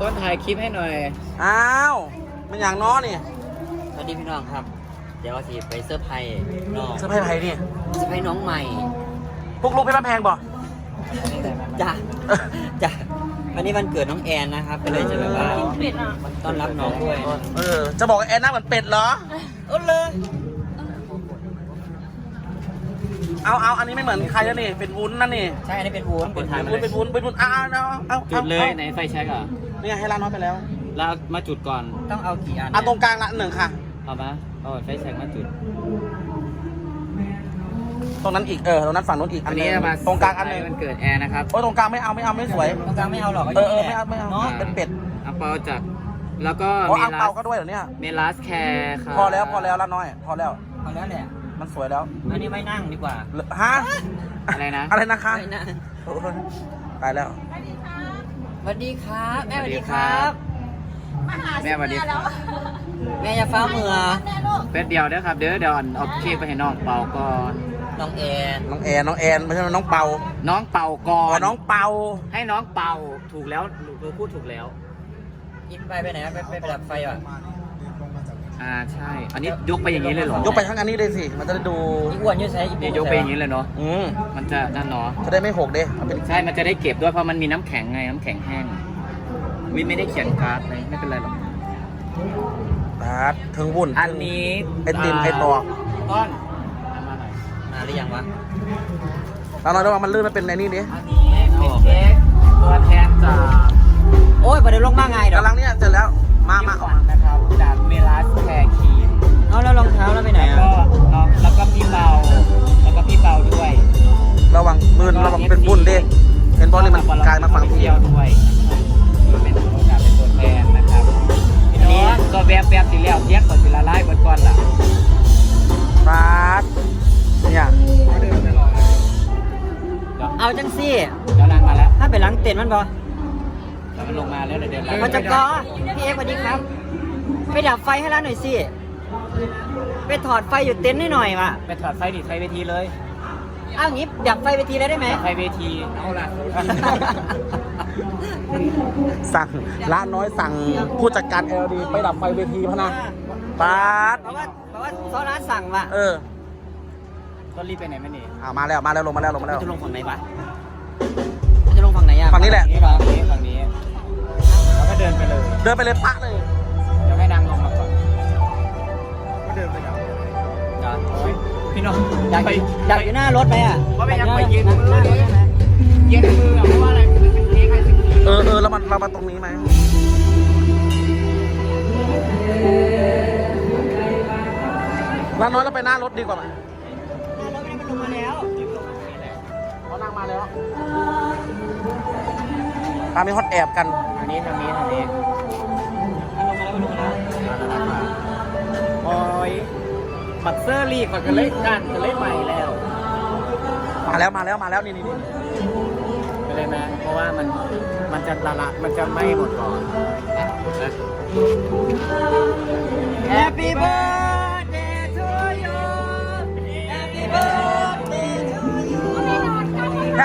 ต้นถ่ายคลิปให้หน่อย อ้าวมันอย่างน้อนี่สวัสดีพี่น้องครับ เดี๋ยวสิไปเซอร์ไพรส์น้องสะพายไผ่นี่เซอร์ไพรส์น้องใหม่พวกลูกเพชรบ้านแพงบ่ จ้ะจ้ะวันนี้วันเกิดน้องแอนนะครับก็เลยจะแบบว่าต้อนรับน้องด้วยเออ จะบอกว่าแอนหน้าเหมือนเป็ดเหรอ เออเลย เอาเอาอันนี้ไม่เหมือนใครแล้วนี่ เป็นวุ้นนั่นนี่ ใช่อันนี้เป็นวูนเป็นทางเป็นวุ้นเป็นวุ้นเป็นวุ้นเอาเอาเอาเอาจุดเลยอาไหนไฟแช็กอะ นี่ไงให้ร้านน้อยไปแล้วแล้วมาจุดก่อนต้องเอากี่อันเอาตรงกลางละหนึ่งค่ะ เอาปะเอาไฟแช็กมาจุด ตรงนั้นอีกเออตรงนั้นฝั่งนู้นอีกอัอันนหนึนี้งมาตรงกลางอันหนึ่งมันเกิดแอร์นะครับโอ้ยตรงกลางไม่เอาไม่เอาไม่สวย ตรงกลางไม่เอาหรอกเออเออไม่เอาไม่เอาเนาะเป็นเป็ด อังเปาจากแล้วก็อ๋อเมอังลัเปาสก็ด้วยเหรอเนี่ย เมลัสแคร์ครับพอแล้วพอแล้วละน้อย พอแล้วเอาแล้วแหละมันสวยแล้วอันนี้ไม่นั่งดีกว่า ฮะอะไรนะ อะไรนะคะไม่นั่งโอ้ยตายแล้ว สวัสดีค รับแม่สวัสดีครับแม่สวัสดีครับ แม่อย่าฟ้าเมือเป็ดเดียวเด้อครับ เด้อเดี๋ยวเอาเค้กไปให้น้องเป่าก่อนน้องแอนน้องแอนน้องแอนไม่ใช่น้องเปาน้องเป่าก่ออ๋อนน้องเปาให้น้องเป่าถูกแล้วหนูพูดถูกแล้วอินไปไปไหนอะไปไปไปดับไฟว่ะ อ่าใช่ อันนี้ยกไปอย่างนี้เลยเหรอยกไปทั้งอันนี้เลยสิ มันจะได้ดู อีอ้วนอยืดใช้อีเนี่ยยกไปอย่างนี้เลยเนาะ อืมมันจะนั่นเนาะ จะได้ไม่หกเด้มันเป็น ใช่ มันจะได้เก็บด้วยเพราะมันมีน้ำแข็งไงน้ำแข็งแห้งวินไม่ได้เขียนการ์ดเลยไม่เป็นไรหรอกบาสถึงวุ่นอันนี้ไอติมไอตอกต้นเอามาหน่อยมาหรือยังวะแล้วเราได้ว่ามันลื่นมันเป็นในนี่ดิอันนี้เป็นเค้กตัวแทนจากโอ้ยประเดี๋ยวลงมาไงเดี๋ยวกำลังเนี่ยเสร็จแล้ว มามาพี่ขวัญนะครับจากเมลัสแคร์ครีมเอาแล้วรองเท้าแล้วไปไหนแล้วอะก็น้องแล้วก็พี่เบาแล้วก็พี่เบาด้วยระวังมือระวังเป็นบุ่นดิเห็นบอลนี่มันกลายมาฝั่งเที่เที่ยวด้วยนะครับเป็นโอกาสเป็นตัวแทนนะครับอันนี้ก็แวบแบบๆสีแล้วเทียบกับสีละลายเบิดก่อนล่ะบาสเนี่ยเดี๋ยวเอาจังสิเดี๋ยวล้างมาแล้วถ้าไปล้างเต็นท์มันบ่เดี๋ยวมันลงมาแล้วเดี๋ยวเดี๋ยวล้างมันจะกอพี่เอกสวัสดีครับ ไปดับไฟให้ร้านหน่อยสิ ไปถอดไฟอยู่เต็นท์ให้หน่อยว่ะไปถอดไฟดิไฟเวทีเลยเอางี้ดับไฟไปทีเลยได้ไหมไฟเวทีเอาล่ะสั่งร้านน้อยสั่งผู้จัดการเอลดีไปดับไฟเวทีพะนะบาสเพราะว่าเพราะว่าซอร้านสั่งว่ะเออต้นรีบไปไหนไม่หนีอ่ามาแล้วมาแล้วลงมาแล้วลงมามัแล้นวจะลงฝั่งไหนวะมันจะลงฝั่งไหนอะฝั่งนี้แหละนี่ฝั่งนี้ฝั่งนี้แล้วก็ เดินไปเลยเดินไปเลยปะเลย เดี๋ยวให้นางลงมาก่อนก็เดินไปดับจอดโอ้ยพี่น้องอยากอยู่อยากอยู่หน้ารถไหมอะว่าไปยังไปอยืนหน้ารถได้ไหมยืนมืออะเพราะว่าอะไรมันเป็นเค้กไอศกรีมเออเออแล้วมันเรามาตรงนี้ไหมร้านน้อยเราไปหน้ารถดีกว่าไหมหน้ารถไม่ได้มันลงมาแล้วเขานั่งมาแล้วตามมีฮอตแอบกันอั นนี้ทางนี้ทางนี้มันลงมาแล้วมันลงมาแล้วโอ้ยบักเซอร์ลีกมันก็เลยกันก็เลยใหม่แล้ว มาแล้วมาแล้วมาแล้วนี่นี่นี่ไปเลยไหมเพราะว่ามันมันจะละละมันจะไหม้หมดก่อนนะ Happy birthday to you Happy birthday to you แฮ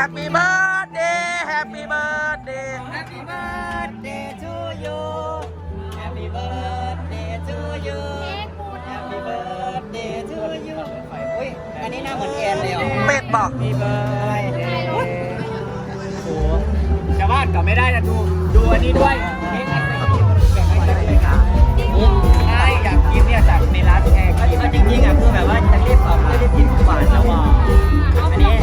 อุ้ยอันนี้หน้าเหมือนแอนเลยอะเป็ดบอกมีเบอร์เดย์โอ้โหชาวบ้านก็ไม่ได้นะดูดูอันนี้ด้วยเค้กไอศกรีมแบ่งให้กันเลยค่ะใช่อยากกินเนี่ยจากในร้านแขกก็จริงๆอะคือแบบว่าจะรีบออกจะรีบกินของหวานแล้วอะอันนี้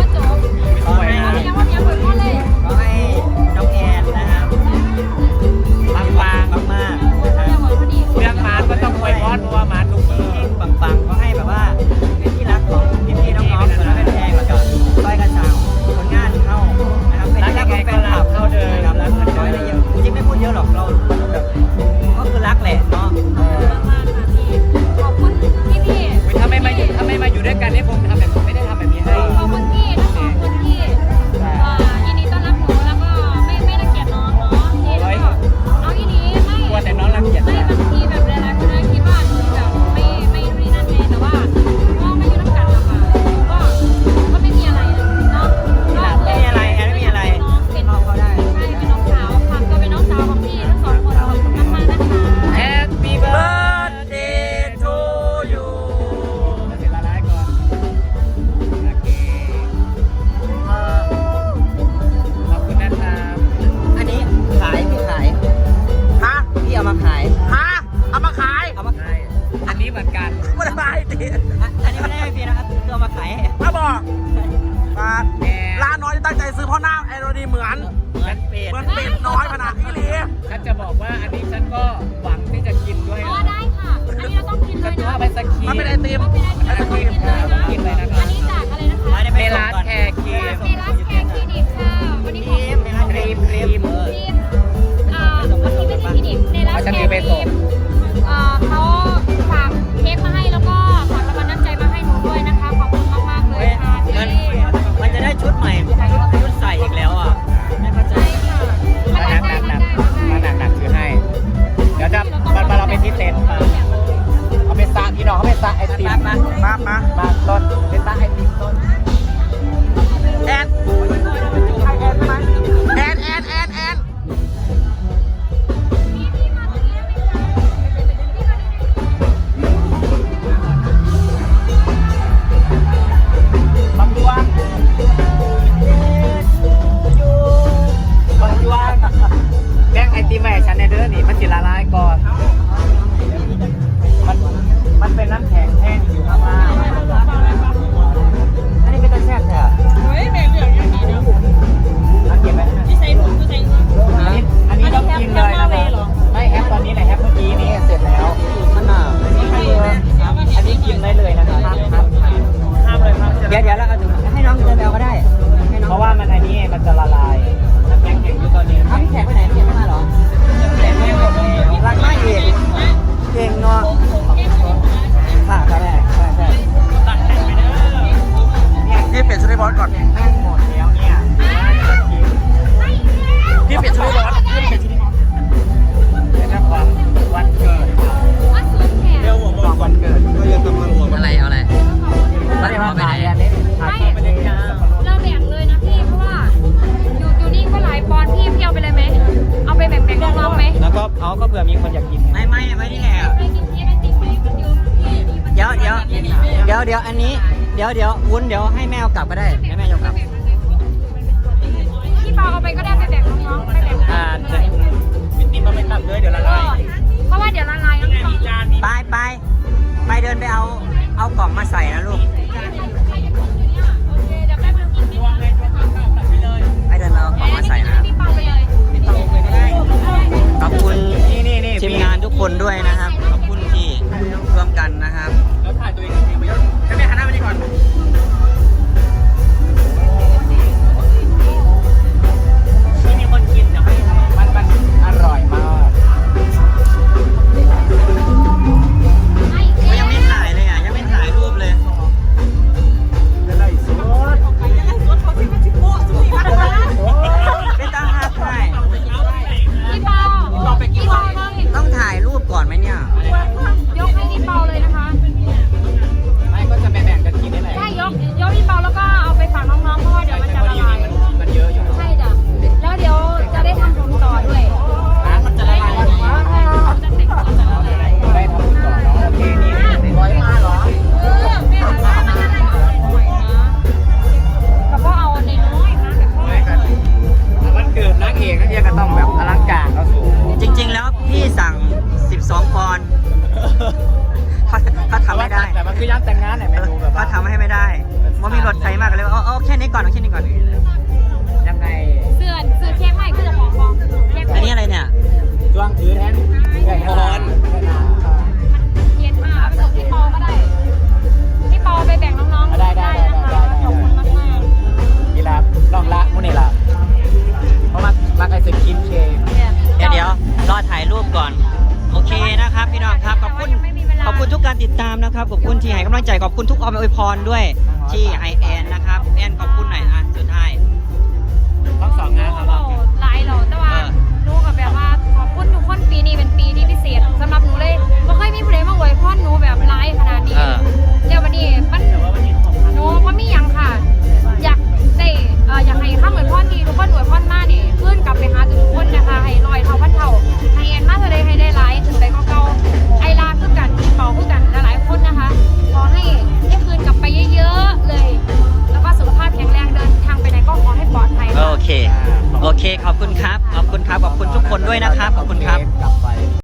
ชั้นเป็ดมืนเป็ดน้อยขนาดนี้เลยฉันจะบอกว่าอันนี้ฉันก็หวังที่จะกินด้วยอ๋อได้ค่ะ อันนี้เราต้องกินเลฉันยถืนว่าไป็นสกีมันเป็นไอติมอันนี้กินเลยนะกินเลยนะคอัรันนี้จากอะไรนะคะเมลาสแคร์ครีมเมลัสแคนคลินิกค่ะ วันนี้ของ ครีมครีมครีมเอ่อเมื่อกี้ไม่ใช่คลินิกในร้านแคร์ครีมเอ่อเขา เต็นมาเอาไปซะพี่น้องเอาไปซะไอติมมามามาต้นไปซ่าไอติ เดี๋ยวเดี๋ยววุ้นเดี๋ยวให้แมวกลับก็ได้ให้แมวกลับพี่ปอเอาไปก็ได้ไปแบ่งน้องๆไปแบ่งอ่าเดี๋ยวมิติมาไปตับเลยเดี๋ยวละลายเพราะว่าเดี๋ยวละลายน้องมีจานมีไปไปไปเดินไปเอาเอากล่องมาใส่นะลูกไปเดินเอากล่องมาใส่นะขอบคุณทีมงานทุกคนด้วยนะครับ ขอบคุณที่ร่วมกันนะครับ ไหนเมนูแบบว่าทำให้ไม่ได้ว่ามีรถไซมากเลยว่าอาเอาแค่นี้ก่อนเอาแคนี้ก่อน ณทุกออมอวยพรด้วยที่ไอแอน